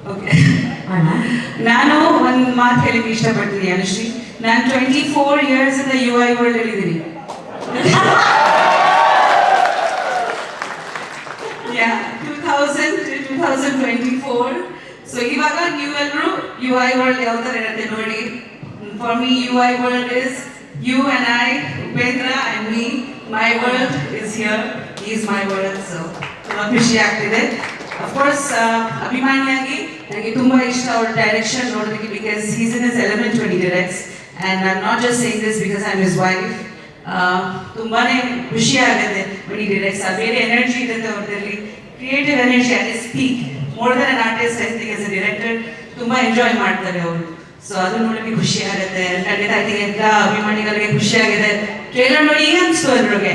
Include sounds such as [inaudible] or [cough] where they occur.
[laughs] ನಾನು ಒಂದು ಮಾತು ಹೇಳಿಕ್ಕೆ ಇಷ್ಟಪಡ್ತೀನಿ ಅನುಶ್ರೀ. ನಾನು ಟ್ವೆಂಟಿ ಫೋರ್ ಇಯರ್ಸ್ ಇಂದ ಯು ಐ ವರ್ಲ್ಡ್ ಇದ್ದೀನಿ two thousand two four so ಇವಾಗ ನೀವೆಲ್ಲರೂ ಯು ಐ ವರ್ಲ್ಡ್ ಯಾವ ಥರ ಇರುತ್ತೆ ನೋಡಿ. For me U I world is you and I Upendra and me my world is here is my world so ಖುಷಿ ಆಗ್ತಿದೆ. Of course ಅಭಿಮಾನಿಯಾಗಿ ನನಗೆ ತುಂಬಾ ಇಷ್ಟ ಅವ್ರ ಡೈರೆಕ್ಷನ್ ನೋಡೋದಕ್ಕೆ because he's in is element when directs and I not just saying this because I am wife ತುಂಬಾನೇ ಖುಷಿ ಆಗುತ್ತೆ ವೆನ್ ಡಿರೆಕ್ಸ್ ಡೈರೆಕ್ಟ್ಸ್ ಬೇರೆ ಎನರ್ಜಿ ಇರುತ್ತೆ ಅವ್ರದಲ್ಲಿ ಕ್ರಿಯೇಟಿವ್ ಎನರ್ಜಿ ಅಲ್ಲಿ speak more than an artist I think as a director ತುಂಬಾ enjoy ಮಾಡ್ತಾರೆ ಅವರು. ಸೊ ಅದು ನೋಡೋಕ್ಕೆ ಖುಷಿ ಆಗುತ್ತೆ. ಖಂಡಿತ ಐ ಥಿಂಕ್ ಎಲ್ಲ ಅಭಿಮಾನಿಗಳಿಗೆ ಖುಷಿ ಆಗಿದೆ ಟ್ರೇಲರ್ ನೋಡಿ ಈಗ ಅನಿಸ್ತು ಎಲ್ರಿಗೆ